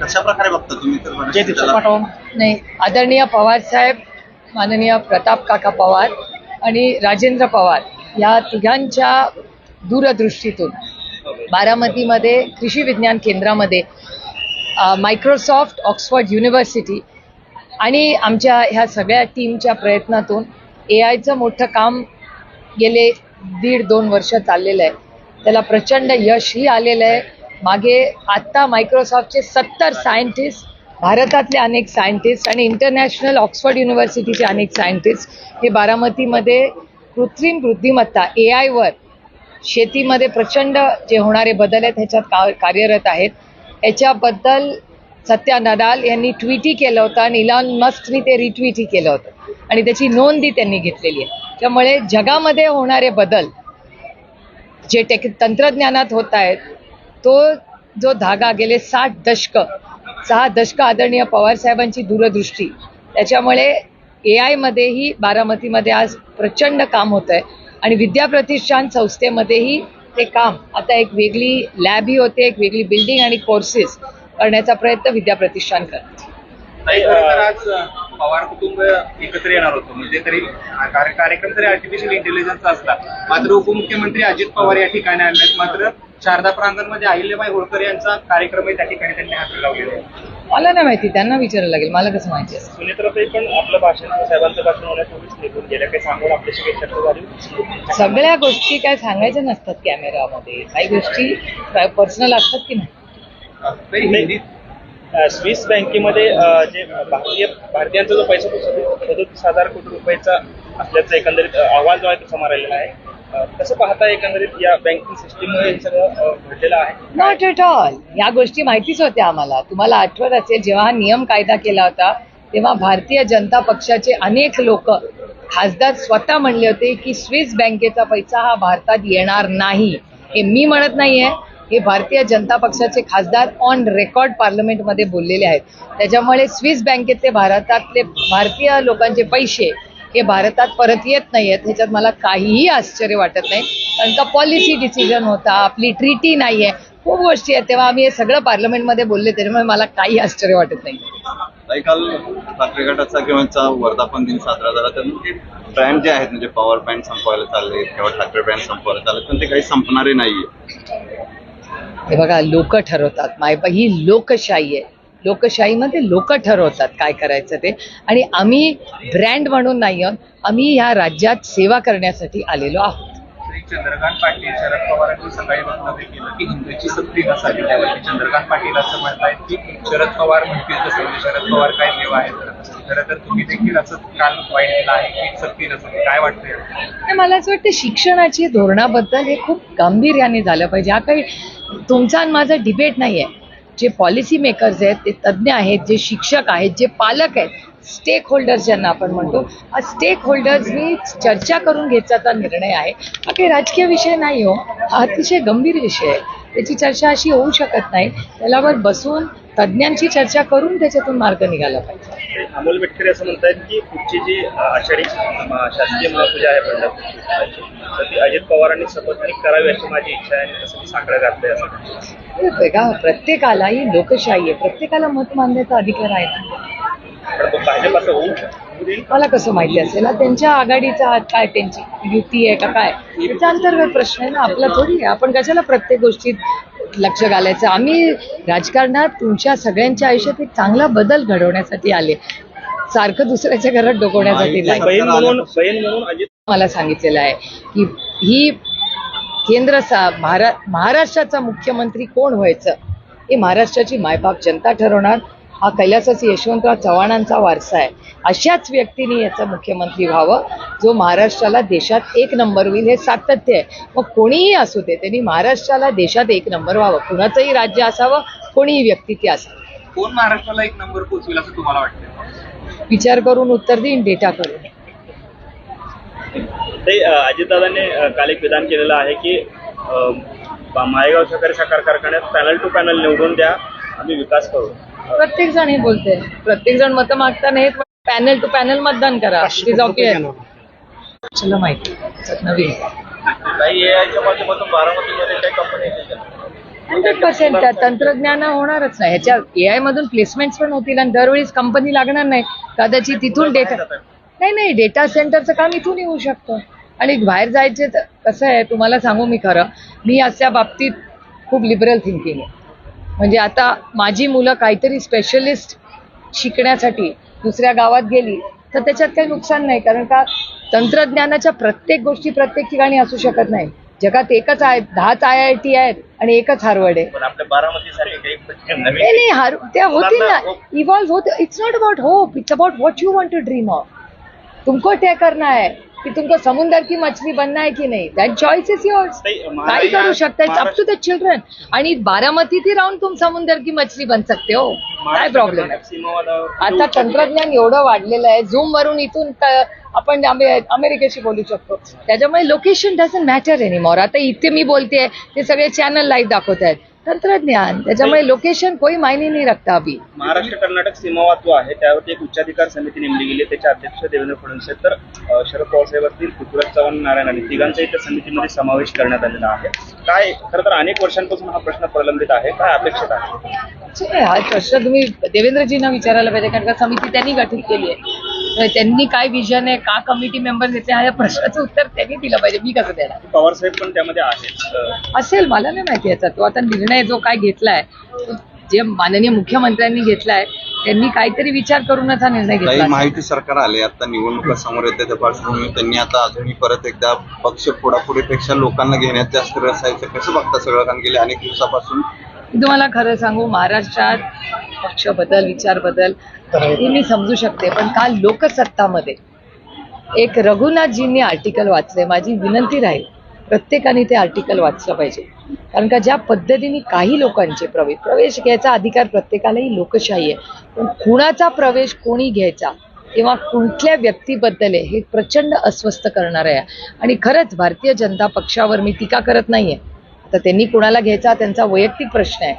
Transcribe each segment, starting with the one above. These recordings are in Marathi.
कशा प्रकारे बघता तुम्ही पाठवा नाही आदरणीय पवार साहेब माननीय प्रताप काका पवार आणि राजेंद्र पवार या तिघांच्या दूरदृष्टीतून बारामतीमध्ये कृषी विज्ञान केंद्रामध्ये मायक्रोसॉफ्ट ऑक्सफर्ड युनिव्हर्सिटी आणि आमच्या ह्या सगळ्या टीमच्या प्रयत्नातून ए आयचं मोठं काम गेले दीड दोन वर्ष चाललेलं आहे. त्याला प्रचंड यशही आलेलं आहे. मागे आत्ता मायक्रोसॉफ्टचे सत्तर सायंटिस्ट भारतातले अनेक सायंटिस्ट आणि इंटरनॅशनल ऑक्सफर्ड युनिव्हर्सिटीचे अनेक सायंटिस्ट हे बारामतीमध्ये कृत्रिम बुद्धिमत्ता ए आयवर शेतीमध्ये प्रचंड जे होणारे बदल आहेत ह्याच्यात का कार्यरत आहेत. याच्याबद्दल सत्या नडाल यांनी ट्विटही केलं होतं आणि इलॉन मस्कनी ते रिट्विटही केलं होतं. आणि त्याची नोंदही त्यांनी घेतलेली आहे. त्यामुळे जगामध्ये होणारे बदल जे टेक तंत्रज्ञानात होत आहेत तो जो धागा गेले साठ दशकं सहा दशकं आदरणीय पवारसाहेबांची दूरदृष्टी. त्याच्यामुळे ए आयमध्येही बारामतीमध्ये आज प्रचंड काम होतं आहे आणि विद्याप्रतिष्ठान संस्थेमध्येही ते काम. आता एक वेगळी लॅबही होते एक वेगळी बिल्डिंग आणि कोर्सेस करण्याचा प्रयत्न विद्याप्रतिष्ठान करते आज पवार कुटुंब एकत्र येणार होतं. म्हणजे तरी कार्यक्रम तरी आर्टिफिशियल इंटेलिजन्स असला. मात्र उपमुख्यमंत्री अजित पवार या ठिकाणी आले आहेत मात्र शारदा प्रांगणमध्ये अहिल्याबाई होळकर यांचा कार्यक्रमही त्या ठिकाणी त्यांनी हाती लावलेला आहे. मला नाही माहिती त्यांना विचारायला लागेल मला कसं माहिती असतं? सुनेत्राताई पण आपलं भाषण साहेबांचं भाषण होण्यापूर्वीच निघून गेल्या काही सांगून आपल्याशी काही चर्चा झाली होती? सगळ्या गोष्टी काय सांगायच्या नसतात कॅमेरामध्ये. काही गोष्टी पर्सनल असतात की नाही? तरी हिंदीत. अ, स्विस बँकेमध्ये अ, जे भारतीय भारतीयांचा जो पैसा तो सदो- सदोतीस हजार कोटी रुपयाचा असल्याचा एकंदरीत अ, अहवाल जो आहे तो समोर आलेला आहे. कसं पाहता एकंदरीत या बँकिंग सिस्टीममुळे हे सगळं घडलेलं आहे? नॉट एट ऑल या गोष्टी माहितीच होत्या आम्हाला. तुम्हाला आठवत असेल जेव्हा हा नियम कायदा केला होता तेव्हा भारतीय जनता पक्षाचे अनेक लोक खासदार स्वतः म्हणले होते की स्विस बँकेचा पैसा हा भारतात येणार नाही. हे मी म्हणत नाहीये. हे भारतीय जनता पक्षाचे खासदार ऑन रेकॉर्ड पार्लमेंटमध्ये बोललेले आहेत. त्याच्यामुळे स्विस बँकेतले भारतातले भारतीय लोकांचे पैसे हे भारतात परत येत नाही आहेत ह्याच्यात मला काहीही आश्चर्य वाटत नाही. कारण का पॉलिसी डिसिजन होता आपली ट्रीटी नाही आहे खूप गोष्टी आहेत. तेव्हा आम्ही हे सगळं पार्लमेंटमध्ये बोलले त्याच्यामुळे मला काही आश्चर्य वाटत नाही. काल ठाकरे गटाचा किंवा वर्धापन दिन साजरा झाला तर ब्रँड जे आहेत म्हणजे पॉवर बँड संपवायला चालले किंवा ठाकरे बँड संपवायला चालले पण ते काही संपणारे नाहीये. हे बघा लोक ठरवतात. माय ही लोकशाही आहे. लोकशाहीमध्ये लोक ठरवतात काय करायचं ते. आणि आम्ही ब्रँड म्हणून नाही आहोत आम्ही ह्या राज्यात सेवा करण्यासाठी आलेलो आहोत. चंद्रकांत पाटील शरद पवारांनी सकाळी वक्तव्य केलं की हिंदूची सक्ती नसावी. त्यावरती चंद्रकांत पाटील असं म्हणतायत की शरद पवार म्हणतील तसं म्हणजे शरद पवार काय देव आहेत. खरं तर तुम्ही देखील असं काल आहे की सक्ती नसावी. काय वाटतंय? मला असं वाटतं शिक्षणाची धोरणाबद्दल हे खूप गांभीर्याने झालं पाहिजे. हा काही तुमचा आणि माझा डिबेट नाही आहे जे पॉलिसी मेकर्स आहेत ते तज्ज्ञ आहेत जे शिक्षक आहेत जे पालक आहेत स्टेक होल्डर्स ज्यांना आपण म्हणतो हा स्टेक होल्डर्सनी चर्चा करून घ्यायचा निर्णय आहे. हा काही राजकीय विषय नाही हो. हा अतिशय गंभीर विषय आहे. त्याची चर्चा अशी होऊ शकत नाही. त्याच्यावर बसून तज्ज्ञांची चर्चा करून त्याच्यातून मार्ग निघाला पाहिजे. अमोल बेटकरी असं म्हणतात की पुढची जी आषाढी शासकीय महापूजा आहे पंढरपूरची तर ती अजित पवारांनी सपत्नीक करावी अशी माझी इच्छा आहे आणि तसं मी साकडं घातलंय असं. बघा प्रत्येकाला ही लोकशाही आहे. प्रत्येकाला मत मानण्याचा अधिकार आहे ना? मला कसं माहिती असेल त्यांच्या आघाडीचा हात काय त्यांची? युती आहे का काय? त्याचा अंतर्गत प्रश्न आहे ना? आपला थोडी आहे. आपण कशाला प्रत्येक गोष्टीत लक्ष घालायचं? आम्ही राजकारणात तुमच्या सगळ्यांच्या आयुष्यात एक चांगला बदल घडवण्यासाठी आले. सारखं दुसऱ्याच्या घरात डोकवण्यासाठी नाही मला सांगितलेलं आहे की ही केंद्र सा महारा महाराष्ट्राचा मुख्यमंत्री कोण व्हायचं? हे महाराष्ट्राची मायबाप जनता ठरवणार. हा कैलासाची यशवंतराव चव्हाणांचा वारसा आहे. अशाच व्यक्तीने याचा मुख्यमंत्री व्हावं जो महाराष्ट्राला देशात एक नंबर होईल हे सातत्य आहे. मग कोणीही असू दे त्यांनी महाराष्ट्राला देशात एक नंबर व्हावं. कुणाचंही राज्य असावं कोणीही व्यक्ती ती असावं. कोण महाराष्ट्राला एक नंबर पोहोचवेल असं तुम्हाला वाटतं विचार करून उत्तर देईन डेटा करून. ते अजितदादांनी काल एक विधान केलेलं आहे की माळेगाव सहकारी साखर कारखान्यात पॅनल टू पॅनल निवडून द्या आम्ही विकास करू. प्रत्येक जण हे बोलते. प्रत्येक जण मतं मागताना हे पॅनल टू पॅनल मतदान करा. इज ओके चला माहिती. त्याच्यात नवीन. काही एआयच्या माध्यमातून बारामतीमध्ये काही कंपनी हंड्रेड पर्सेंट तंत्रज्ञान होणारच नाही. ह्याच्या ए आय मधून प्लेसमेंट्स पण होतील आणि दरवेळीच कंपनी लागणार नाही. कदाचित तिथून डेटा नाही नाही डेटा सेंटरचं काम इथून येऊ शकतं. आणि बाहेर जायचे तर कसं आहे तुम्हाला सांगू मी खरं मी अशा बाबतीत खूप लिबरल थिंकिंग आहे. म्हणजे आता माझी मुलं काहीतरी स्पेशलिस्ट शिकण्यासाठी दुसऱ्या गावात गेली तर त्याच्यात काही नुकसान नाही कारण का तंत्रज्ञानाच्या प्रत्येक गोष्टी प्रत्येक ठिकाणी असू शकत नाही. जगात एकच आहेत दहाच आय आय टी आहेत आणि एकच हार्वर्ड आहे. नाही नाही हार त्या होतील ना. इव्हॉल्व होत it's not about hope it's about what you want to dream of तुमको तय करना है कि तुमको समुंदर की मछली बनना है की नाही। दॅट चॉईस इज काय महाराष्ट्र- करू शकता it's up to the children आणि बारामतीत राहून तुम समुंदर की मछली बन सकते हो। काय प्रॉब्लेम आता तंत्रज्ञान एवढं वाढलेलं आहे. झूम वरून इथून आपण अमे- अमेरिकेशी बोलू शकतो. त्याच्यामुळे लोकेशन डझंट मॅटर एनिमोर आता इथे मी बोलते ते सगळे चॅनल लाईव्ह दाखवत आहेत तंत्रज्ञान त्याच्यामुळे लोकेशन कोई मायने नाही रखता अभी. महाराष्ट्र कर्नाटक जो आहे. त्यावरती एक उच्चाधिकार समिती नेमली गेली त्याचे अध्यक्ष देवेंद्र फडणवीस आहेत. तर शरद पवार साहेब असतील पृथ्वीराज चव्हाण नारायण आणि तिघांचा इथे समितीमध्ये समावेश करण्यात आलेला आहे. काय खरं तर अनेक वर्षांपासून हा प्रश्न प्रलंबित आहे. काय अपेक्षित आहे? हा प्रश्न तुम्ही देवेंद्रजींना विचारायला पाहिजे कारण का समिती त्यांनी गठीत केली आहे. त्यांनी काय विजन आहे का कमिटी मेंबर घेतले हा या प्रश्नाचं उत्तर त्यांनी दिलं पाहिजे. मी कसं देणार? पवार साहेब पण त्यामध्ये आहेत. अं, असेल मला नाही माहिती याचा. तो आता निर्णय जो काय घेतलाय तो जे माननीय मुख्यमंत्र्यांनी घेतलाय त्यांनी काहीतरी विचार करूनच हा निर्णय घेतला माहिती सरकार आले आता निवडणुका समोर येते त्या पार्श्वभूमीवर. त्यांनी आता अजूनही परत एकदा पक्ष फोडाफोडीपेक्षा लोकांना घेण्यात जास्त रस आहे कसं बघता सगळं? कारण गेले अनेक दिवसापासून मी तुम्हाला खरं सांगू महाराष्ट्रात पक्ष बदल विचार बदल हे मी समजू शकते पण काल लोकसत्तामध्ये एक रघुनाथजींनी आर्टिकल वाचले. माझी विनंती राहील प्रत्येकाने ते आर्टिकल वाचलं पाहिजे. कारण का ज्या पद्धतीने काही लोकांचे प्रवेश प्रवेश घ्यायचा अधिकार प्रत्येकालाही लोकशाही आहे. पण कुणाचा प्रवेश कोणी घ्यायचा किंवा कुठल्या व्यक्तीबद्दल आहे हे प्रचंड अस्वस्थ करणार आहे. आणि खरंच भारतीय जनता पक्षावर मी टीका करत नाहीये. तर त्यांनी कुणाला घ्यायचा त्यांचा वैयक्तिक प्रश्न आहे.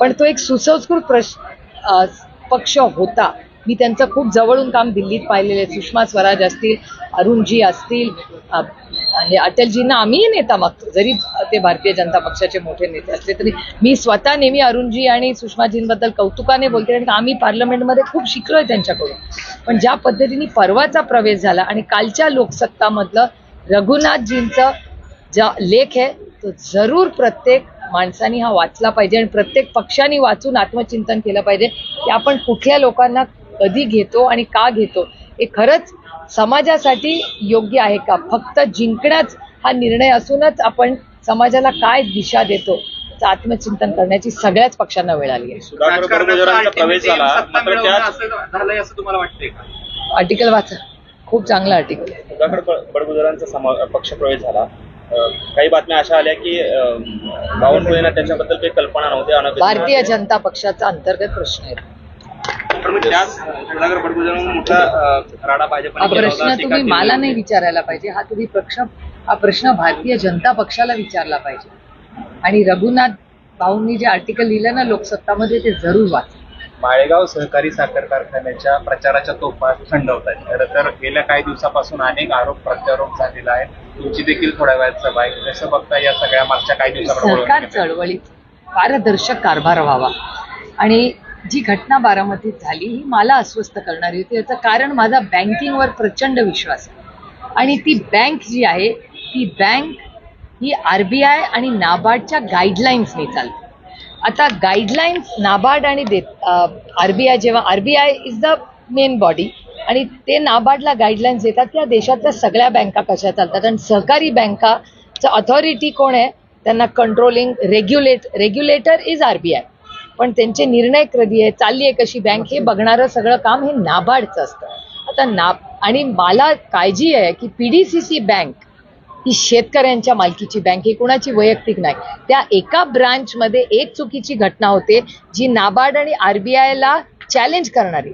पण तो एक सुसंस्कृत प्रश्न पक्ष होता. मी त्यांचं खूप जवळून काम दिल्लीत पाहिलेले आहे. सुषमा स्वराज असतील अरुणजी असतील आणि अटलजींना आम्हीही नेता मागतो. जरी ते भारतीय जनता पक्षाचे मोठे नेते असले तरी मी स्वतः नेहमी अरुणजी आणि सुषमाजींबद्दल कौतुकाने बोलते कारण आम्ही पार्लमेंटमध्ये खूप शिकलोय त्यांच्याकडून. पण ज्या पद्धतीने परवाचा प्रवेश झाला आणि कालच्या लोकसत्तामधलं रघुनाथजींचं ज्या लेख आहे तो जरूर प्रत्येक माणसानी हा वाचला पाहिजे आणि प्रत्येक पक्षाने वाचून आत्मचिंतन केलं पाहिजे की आपण कुठल्या लोकांना कधी घेतो आणि का घेतो. हे खरंच समाजासाठी योग्य आहे का? फक्त जिंकण्याच हा निर्णय असूनच आपण समाजाला काय दिशा देतो आत्मचिंतन करण्याची सगळ्याच पक्षांना वेळ आली आहे. आर्टिकल वाचा. खूप चांगलं आर्टिकल. पक्ष प्रवेश झाला. काही बातम्या अशा आल्या की बावनकुळेंना त्याच्याबद्दल काही कल्पना नव्हती भारतीय होते. जनता पक्षाचा अंतर्गत प्रश्न आहे हा प्रश्न तुम्ही मला. नाही विचारायला पाहिजे हा तुम्ही प्रश्न हा प्रश्न भारतीय जनता पक्षाला विचारला पाहिजे आणि रघुनाथ भाऊंनी जे आर्टिकल लिहिलं ना लोकसत्तामध्ये ते जरूर वाच माळेगाव सहकारी साखर कारखान्याच्या प्रचाराच्या तोफा थंडवत आहेत. खरं तर गेल्या काही दिवसापासून अनेक आरोप प्रत्यारोप झालेला आहे. तुमची देखील थोड्या वेळात सभा आहे. कसं बघता या सगळ्या मागच्या काही दिवसाकडे सरकार? चळवळीत पारदर्शक कारभार व्हावा. आणि जी घटना बारामतीत झाली ही मला अस्वस्थ करणारी होती. याचं कारण माझा बँकिंगवर प्रचंड विश्वास आहे. आणि ती बँक जी आहे ती बँक ही आर बी आय आणि नाबार्डच्या गाईडलाईन्सनी चालते. आता गाईडलाईन्स नाबार्ड आणि देत आर बी आय जेव्हा R B I is the main body आणि ते नाबार्डला गाईडलाईन्स देतात त्या देशातल्या सगळ्या बँका कशा चालतात आणि सहकारी बँकाचं अथॉरिटी कोण आहे? त्यांना controlling regulate regulator is R B I पण त्यांचे निर्णय कधी आहे? चालली आहे कशी बँक हे बघणारं सगळं काम हे नाबार्डचं असतं. आता ना आणि मला काळजी आहे की P D C C bank ही शेतकऱ्यांच्या मालकीची बँक ही कुणाची वैयक्तिक नाही. त्या एका ब्रांचमध्ये एक चुकीची घटना होते जी नाबार्ड आणि आर बी आयला चॅलेंज करणारी.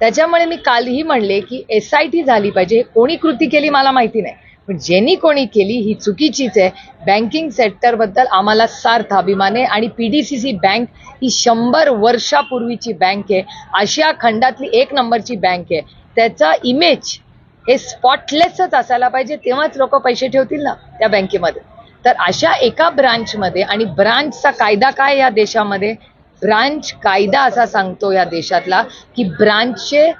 त्याच्यामुळे मी कालही म्हणले की एस आय टी झाली पाहिजे. हे कोणी कृती केली मला माहिती नाही. पण ज्यांनी कोणी केली ही चुकीचीच आहे. बँकिंग सेक्टरबद्दल आम्हाला सार्थ अभिमान आहे आणि P D C C bank ही शंभर वर्षापूर्वीची बँक आहे. आशिया खंडातली एक नंबरची बँक आहे. त्याचा इमेज हे स्पॉटलेसच असायला पाहिजे तेव्हाच लोक पैसे ठेवतील ना त्या बँकेमध्ये. तर अशा एका ब्रांचमध्ये आणि ब्रांचचा कायदा काय या देशामध्ये? ब्रांच कायदा असा सांगतो या देशातला की ब्रांचचे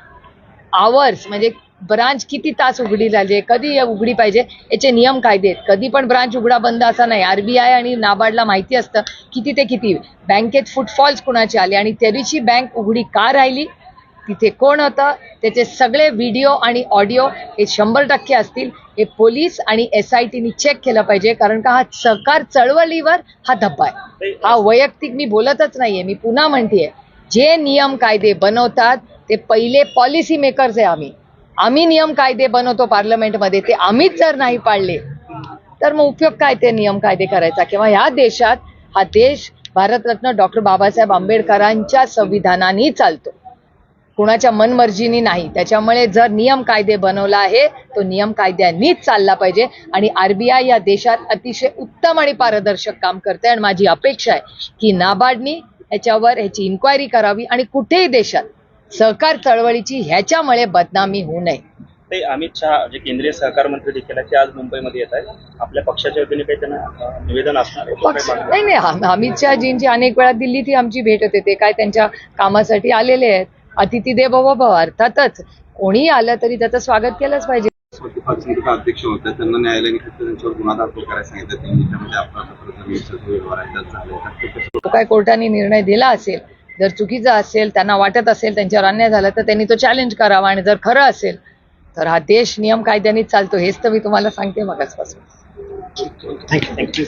आवर्स म्हणजे ब्रांच किती तास उघडी झाली कधी उघडी पाहिजे याचे नियम कायदे आहेत. कधी पण ब्रांच उघडा बंद असा नाही. आर बी आय आणि नाबार्डला माहिती असतं किती ते किती. बँकेत फुटफॉल्स कुणाचे आले आणि तरीची बँक उघडी का राहिली? तिथे कोण होतं त्याचे सगळे व्हिडिओ आणि ऑडिओ हे शंभर टक्के असतील. हे पोलीस आणि एस आय टीनी चेक केलं पाहिजे कारण का हा सहकार चळवळीवर हा धब्बा आहे. हा वैयक्तिक मी बोलतच नाहीये मी पुन्हा म्हणतेय जे नियम कायदे बनवतात ते पहिले पॉलिसी मेकर्स आहे आम्ही. आम्ही नियम कायदे बनवतो पार्लमेंटमध्ये ते आम्हीच जर नाही पाळले तर मग उपयोग काय ते नियम कायदे करायचा? किंवा ह्या देशात हा देश भारतरत्न डॉक्टर बाबासाहेब आंबेडकरांच्या संविधानाने चालतो. कुणाच्या मनमर्जीनी नाही. त्याच्यामुळे जर नियम कायदे बनवला आहे तो नियम कायद्यांनीच चालला पाहिजे. आणि आरबीआय या देशात अतिशय उत्तम आणि पारदर्शक काम करते आणि माझी अपेक्षा आहे की नाबार्डनी ह्याच्यावर ह्याची इन्क्वायरी करावी आणि कुठेही देशात सहकार चळवळीची ह्याच्यामुळे बदनामी होऊ नये. ते अमित शहा जे केंद्रीय सहकार मंत्री देखील आहेत ते आज मुंबईमध्ये येत आहेत. आपल्या पक्षाच्या वतीने काही त्यांना निवेदन असणार आहे? नाही नाही. अम- अमित शहाजींची अनेक वेळा दिल्लीत ही आमची भेट होते. ते काय त्यांच्या कामासाठी आलेले आहेत. अतिथी देवो भव अर्थातच. कोणी आलं तरी त्याचं स्वागत केलंच पाहिजे. अध्यक्ष होते त्यांना न्यायालयाने फक्त त्यांच्यावर गुन्हा दाखल करायला सांगितलं. काय कोर्टाने निर्णय दिला असेल जर चुकीचा असेल त्यांना वाटत असेल त्यांच्यावर अन्याय झाला तर त्यांनी तो चॅलेंज करावा. आणि जर खरं असेल तर हा देश नियम कायद्यानेच चालतो हेच तर मी तुम्हाला सांगते मगाचपासून थँक्यू